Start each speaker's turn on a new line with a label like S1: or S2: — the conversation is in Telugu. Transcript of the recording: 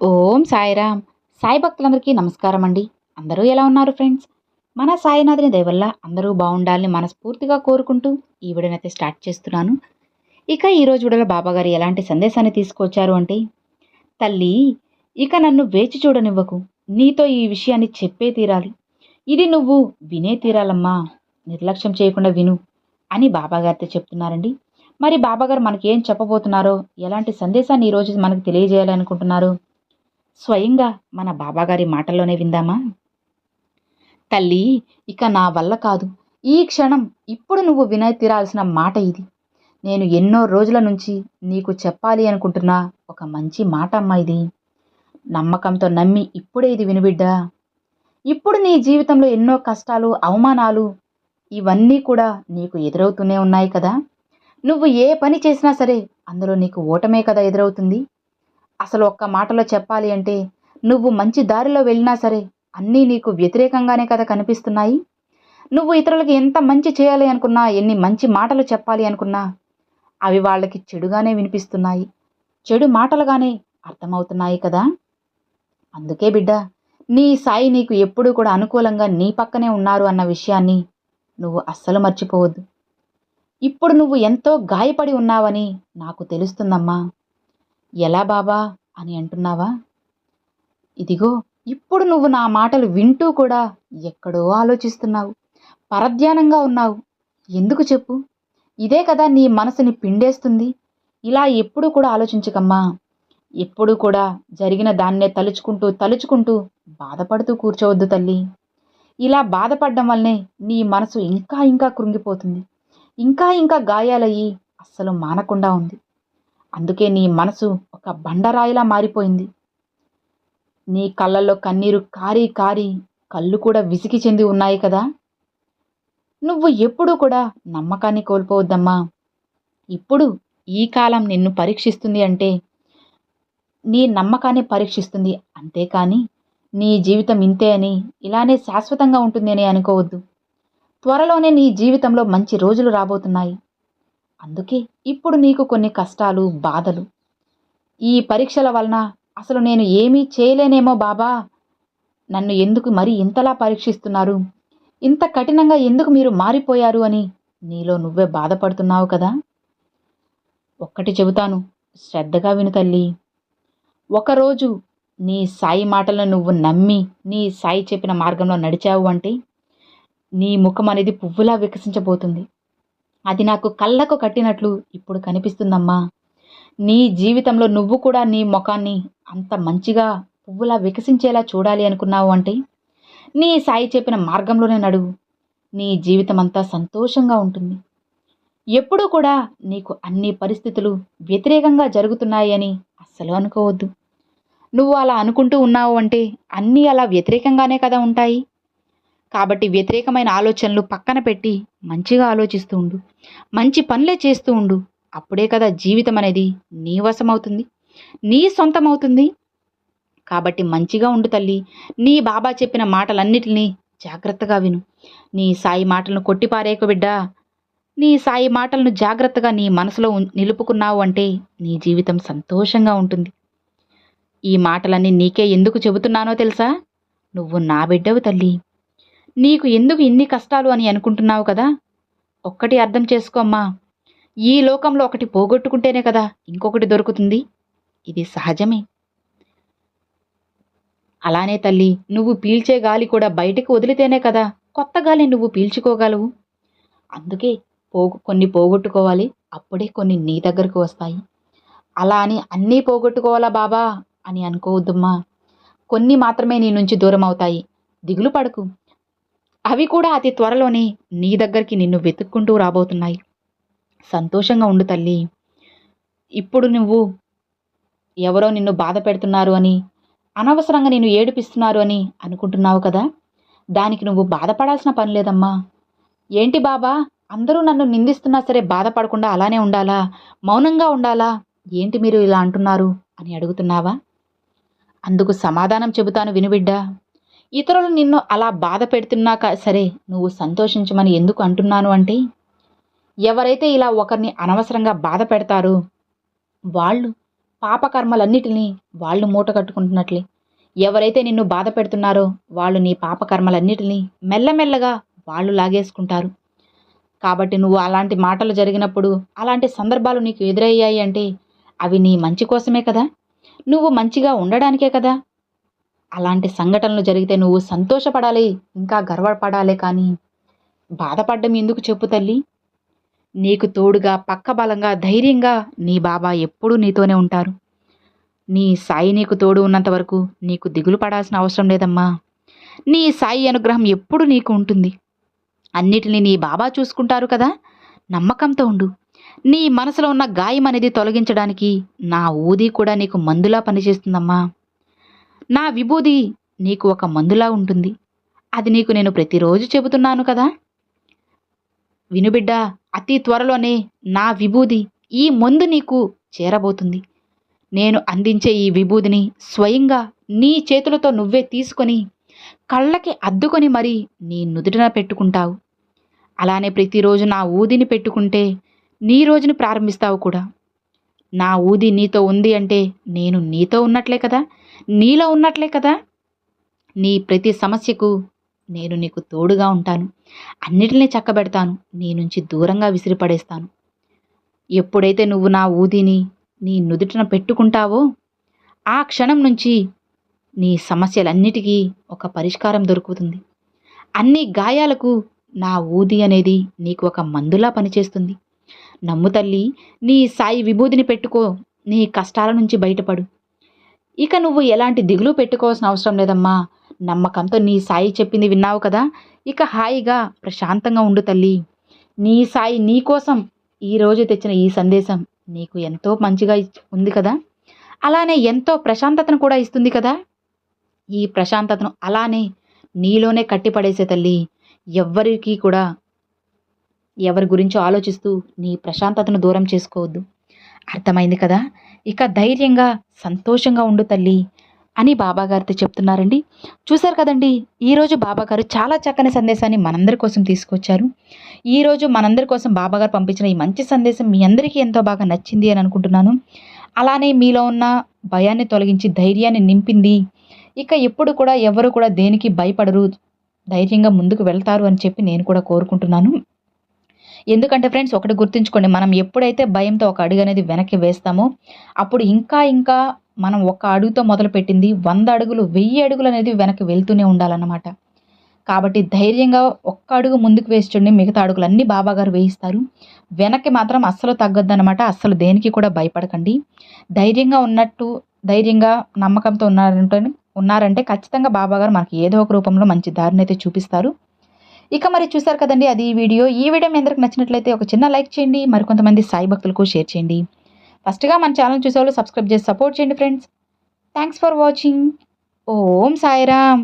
S1: ఓం సాయిరామ్. సాయి భక్తులందరికీ నమస్కారం అండి అందరూ ఎలా ఉన్నారు ఫ్రెండ్స్? మన సాయినాథుని దయవల్ల అందరూ బాగుండాలని మనస్ఫూర్తిగా కోరుకుంటూ ఈ వీడియోనైతే స్టార్ట్ చేస్తున్నాను. ఇక ఈరోజు వీడియోలో బాబాగారు ఎలాంటి సందేశాన్ని తీసుకొచ్చారు అంటే తల్లి ఇక నన్ను వేచి చూడనివ్వకు. నీతో ఈ విషయాన్ని చెప్పే తీరాలి. ఇది నువ్వు వినే తీరాలమ్మా. నిర్లక్ష్యం చేయకుండా విను అని బాబాగారితో చెప్తున్నారండి. మరి బాబాగారు మనకి ఏం చెప్పబోతున్నారో ఎలాంటి సందేశాన్ని ఈరోజు మనకు తెలియజేయాలనుకుంటున్నారు? స్వయంగా మన బాబాగారి మాటల్లోనే విందామా? తల్లి ఇక నా వల్ల కాదు. ఈ క్షణం ఇప్పుడు నువ్వు వినై తీరాల్సిన మాట ఇది. నేను ఎన్నో రోజుల నుంచి నీకు చెప్పాలి అనుకుంటున్న ఒక మంచి మాట అమ్మా ఇది. నమ్మకంతో నమ్మి ఇప్పుడే ఇది వినుబిడ్డా ఇప్పుడు నీ జీవితంలో ఎన్నో కష్టాలు అవమానాలు ఇవన్నీ కూడా నీకు ఎదురవుతూనే ఉన్నాయి కదా. నువ్వు ఏ పని చేసినా సరే అందులో నీకు ఓటమే కదా ఎదురవుతుంది. అసలు ఒక్క మాటలో చెప్పాలి అంటే నువ్వు మంచి దారిలో వెళ్ళినా సరే అన్నీ నీకు వ్యతిరేకంగానే కదా కనిపిస్తున్నాయి? నువ్వు ఇతరులకు ఎంత మంచి చేయాలి అనుకున్నా ఎన్ని మంచి మాటలు చెప్పాలి అనుకున్నా అవి వాళ్ళకి చెడుగానే వినిపిస్తున్నాయి. చెడు మాటలుగానే అర్థమవుతున్నాయి కదా? అందుకే బిడ్డ నీ సాయి నీకు ఎప్పుడూ కూడా అనుకూలంగా నీ పక్కనే ఉన్నారు అన్న విషయాన్ని నువ్వు అస్సలు మర్చిపోవద్దు. ఇప్పుడు నువ్వు ఎంతో గాయపడి ఉన్నావని నాకు తెలుస్తుందమ్మా. ఎలా బాబా అని అంటున్నావా? ఇదిగో ఇప్పుడు నువ్వు నా మాటలు వింటూ కూడా ఎక్కడో ఆలోచిస్తున్నావు. పరధ్యానంగా ఉన్నావు. ఎందుకు చెప్పు? ఇదే కదా నీ మనసుని పిండేస్తుంది. ఇలా ఎప్పుడూ కూడా ఆలోచించకమ్మా. ఎప్పుడూ కూడా జరిగిన దాన్నే తలుచుకుంటూ తలుచుకుంటూ బాధపడుతూ కూర్చోవద్దు తల్లి. ఇలా బాధపడడం వల్లనే నీ మనసు ఇంకా ఇంకా కృంగిపోతుంది. ఇంకా ఇంకా గాయాలయ్యి అస్సలు మానకుండా ఉంది. అందుకే నీ మనసు ఒక బండరాయిలా మారిపోయింది. నీ కళ్ళల్లో కన్నీరు కారి కారి కళ్ళు కూడా విసిగి చెంది ఉన్నాయి కదా. నువ్వు ఎప్పుడూ కూడా నమ్మకాన్ని కోల్పోవద్దమ్మా. ఇప్పుడు ఈ కాలం నిన్ను పరీక్షిస్తుంది అంటే నీ నమ్మకాన్ని పరీక్షిస్తుంది అంతేకాని నీ జీవితం ఇంతే అని ఇలానే శాశ్వతంగా ఉంటుంది అని అనుకోవద్దు. త్వరలోనే నీ జీవితంలో మంచి రోజులు రాబోతున్నాయి. అందుకే ఇప్పుడు నీకు కొన్ని కష్టాలు బాధలు. ఈ పరీక్షల వలన అసలు నేను ఏమీ చేయలేనేమో బాబా. నన్ను ఎందుకు మరి ఇంతలా పరీక్షిస్తున్నారు? ఇంత కఠినంగా ఎందుకు మీరు మారిపోయారు అని నీలో నువ్వే బాధపడుతున్నావు కదా? ఒక్కటి చెబుతాను శ్రద్ధగా విను తల్లి. ఒకరోజు నీ సాయి మాటలను నువ్వు నమ్మి నీ సాయి చెప్పిన మార్గంలో నడిచావు అంటే నీ ముఖం అనేది పువ్వులా వికసించబోతుంది. అది నాకు కళ్ళకు కట్టినట్లు ఇప్పుడు కనిపిస్తుందమ్మా. నీ జీవితంలో నువ్వు కూడా నీ ముఖాన్ని అంత మంచిగా పువ్వులా వికసించేలా చూడాలి అనుకున్నావు అంటే నీ సాయి చెప్పిన మార్గంలోనే నడువు. నీ జీవితం అంతా సంతోషంగా ఉంటుంది. ఎప్పుడూ కూడా నీకు అన్ని పరిస్థితులు వ్యతిరేకంగా జరుగుతున్నాయి అని అస్సలు అనుకోవద్దు. నువ్వు అలా అనుకుంటూ ఉన్నావు అంటే అన్నీ అలా వ్యతిరేకంగానే కదా ఉంటాయి. కాబట్టి వ్యతిరేకమైన ఆలోచనలు పక్కన పెట్టి మంచిగా ఆలోచిస్తూ ఉండు. మంచి పనులే చేస్తూ ఉండు. అప్పుడే కదా జీవితం అనేది నీ వశమవుతుంది. నీ సొంతమవుతుంది. కాబట్టి మంచిగా ఉండు తల్లి. నీ బాబా చెప్పిన మాటలన్నిటినీ జాగ్రత్తగా విను. నీ సాయి మాటలను కొట్టిపారేకు బిడ్డా. నీ సాయి మాటలను జాగ్రత్తగా నీ మనసులో ఉం- నిలుపుకున్నావు అంటే నీ జీవితం సంతోషంగా ఉంటుంది. ఈ మాటలన్నీ నీకే ఎందుకు చెబుతున్నానో తెలుసా? నువ్వు నా బిడ్డవు తల్లి. నీకు ఎందుకు ఇన్ని కష్టాలు అని అనుకుంటున్నావు కదా? ఒక్కటి అర్థం చేసుకోమ్మా ఈ లోకంలో ఒకటి పోగొట్టుకుంటేనే కదా ఇంకొకటి దొరుకుతుంది. ఇది సహజమే. అలానే తల్లి నువ్వు పీల్చే గాలి కూడా బయటకు వదిలితేనే కదా కొత్త గాలి నువ్వు పీల్చుకోగలవు. అందుకే పోగు కొన్ని పోగొట్టుకోవాలి అప్పుడే కొన్ని నీ దగ్గరకు వస్తాయి. అలా అని అన్నీ పోగొట్టుకోవాలా బాబా? అని అనుకోవద్దమ్మా కొన్ని మాత్రమే నీ నుంచి దూరం అవుతాయి దిగులు పడకు. అవి కూడా అతి త్వరలోనే నీ దగ్గరికి నిన్ను వెతుక్కుంటూ రాబోతున్నాయి. సంతోషంగా ఉండు తల్లి. ఇప్పుడు నువ్వు ఎవరో నిన్ను బాధ పెడుతున్నారు అని అనవసరంగా నేను ఏడిపిస్తున్నారు అని అనుకుంటున్నావు కదా? దానికి నువ్వు బాధపడాల్సిన పని లేదమ్మా. ఏంటి బాబా? అందరూ నన్ను నిందిస్తున్నా సరే బాధపడకుండా అలానే ఉండాలా? మౌనంగా ఉండాలా? ఏంటి మీరు ఇలా అంటున్నారు అని అడుగుతున్నావా? అందుకు సమాధానం చెబుతాను వినుబిడ్డా ఇతరులు నిన్ను అలా బాధ పెడుతున్నాక సరే నువ్వు సంతోషించమని ఎందుకు అంటున్నాను అంటే? ఎవరైతే ఇలా ఒకరిని అనవసరంగా బాధ పెడతారో వాళ్ళు పాపకర్మలన్నిటినీ వాళ్ళు మూట కట్టుకుంటున్నట్లే. ఎవరైతే నిన్ను బాధ పెడుతున్నారో వాళ్ళు నీ పాపకర్మలన్నిటినీ మెల్లమెల్లగా వాళ్ళు లాగేసుకుంటారు. కాబట్టి నువ్వు అలాంటి మాటలు జరిగినప్పుడు అలాంటి సందర్భాలు నీకు ఎదురయ్యాయి అంటే అవి నీ మంచి కోసమే కదా? నువ్వు మంచిగా ఉండడానికే కదా? అలాంటి సంఘటనలు జరిగితే నువ్వు సంతోషపడాలి ఇంకా గర్వపడాలి కానీ బాధపడ్డం ఎందుకు చెప్పు తల్లి? నీకు తోడుగా పక్క బలంగా ధైర్యంగా నీ బాబా ఎప్పుడూ నీతోనే ఉంటారు. నీ సాయి నీకు తోడు ఉన్నంత వరకు నీకు దిగులు పడాల్సిన అవసరం లేదమ్మా. నీ సాయి అనుగ్రహం ఎప్పుడు నీకు ఉంటుంది. అన్నిటినీ నీ బాబా చూసుకుంటారు కదా? నమ్మకంతో ఉండు. నీ మనసులో ఉన్న గాయం అనేది తొలగించడానికి నా ఊది కూడా నీకు మందులా పనిచేస్తుందమ్మా. నా విభూది నీకు ఒక మందులా ఉంటుంది. అది నీకు నేను ప్రతిరోజు చెబుతున్నాను కదా. వినుబిడ్డ అతి త్వరలోనే నా విభూది ఈ మందు నీకు చేరబోతుంది. నేను అందించే ఈ విభూదిని స్వయంగా నీ చేతులతో నువ్వే తీసుకొని కళ్ళకి అద్దుకొని మరి నీ నుదుటిన పెట్టుకుంటావు. అలానే ప్రతిరోజు నా ఊదిని పెట్టుకుంటే నీ రోజుని ప్రారంభిస్తావు కూడా. నా ఊది నీతో ఉంది అంటే నేను నీతో ఉన్నట్లే కదా. నీలో ఉన్నట్లే కదా. నీ ప్రతి సమస్యకు నేను నీకు తోడుగా ఉంటాను. అన్నిటినీ చక్కబెడతాను. నీ నుంచి దూరంగా విసిరిపడేస్తాను. ఎప్పుడైతే నువ్వు నా ఊదిని నీ నుదుటిన పెట్టుకుంటావో ఆ క్షణం నుంచి నీ సమస్యలన్నిటికీ ఒక పరిష్కారం దొరుకుతుంది. అన్ని గాయాలకు నా ఊది అనేది నీకు ఒక మందులా పనిచేస్తుంది. నమ్ము తల్లి నీ సాయి విభూదిని పెట్టుకో. నీ కష్టాల నుంచి బయటపడు. ఇక నువ్వు ఎలాంటి దిగులు పెట్టుకోవాల్సిన అవసరం లేదమ్మా. నమ్మకంతో నీ సాయి చెప్పింది విన్నావు కదా? ఇక హాయిగా ప్రశాంతంగా ఉండు తల్లి. నీ సాయి నీ కోసం ఈరోజు తెచ్చిన ఈ సందేశం నీకు ఎంతో మంచిగా ఉంది కదా? అలానే ఎంతో ప్రశాంతతను కూడా ఇస్తుంది కదా? ఈ ప్రశాంతతను అలానే నీలోనే కట్టిపడేసే తల్లి. ఎవ్వరికి కూడా ఎవరి గురించో ఆలోచిస్తూ నీ ప్రశాంతతను దూరం చేసుకోవద్దు. అర్థమైంది కదా? ఇక ధైర్యంగా సంతోషంగా ఉండు తల్లి అని బాబాగారితో చెప్తున్నారండి. చూశారు కదండి ఈరోజు బాబాగారు చాలా చక్కని సందేశాన్ని మనందరి కోసం తీసుకొచ్చారు. ఈరోజు మనందరి కోసం బాబాగారు పంపించిన ఈ మంచి సందేశం మీ అందరికీ ఎంతో బాగా నచ్చింది అని అనుకుంటున్నాను. అలానే మీలో ఉన్న భయాన్ని తొలగించి ధైర్యాన్ని నింపింది. ఇక ఎప్పుడు కూడా ఎవరు కూడా దేనికి భయపడరు ధైర్యంగా ముందుకు వెళ్తారు అని చెప్పి నేను కూడా కోరుకుంటున్నాను. ఎందుకంటే ఫ్రెండ్స్ ఒకటి గుర్తుంచుకోండి మనం ఎప్పుడైతే భయంతో ఒక అడుగు అనేది వెనక్కి వేస్తామో అప్పుడు ఇంకా ఇంకా మనం ఒక అడుగుతో మొదలుపెట్టింది వంద అడుగులు వెయ్యి అడుగులు అనేది వెనక్కి వెళ్తూనే ఉండాలన్నమాట. కాబట్టి ధైర్యంగా ఒక్క అడుగు ముందుకు వేసి చూడండి మిగతా అడుగులన్నీ బాబాగారు వేయిస్తారు. వెనక్కి మాత్రం అస్సలు తగ్గొద్దన్నమాట అస్సలు దేనికి కూడా భయపడకండి. ధైర్యంగా ఉన్నట్టు ధైర్యంగా నమ్మకంతో ఉన్నారంటే ఉన్నారంటే ఖచ్చితంగా బాబాగారు మనకి ఏదో ఒక రూపంలో మంచి దారిని అయితే చూపిస్తారు. ఇక మరి చూసారు కదండి అది ఈ వీడియో. ఈ వీడియో మీ అందరికి నచ్చినట్లయితే ఒక చిన్న లైక్ చేయండి మరికొంతమంది సాయి భక్తులకు షేర్ చేయండి. ఫస్ట్గా మన ఛానల్ చూసేవాళ్ళు సబ్స్క్రైబ్ చేసి సపోర్ట్ చేయండి friends. Thanks for watching. Om Sairam.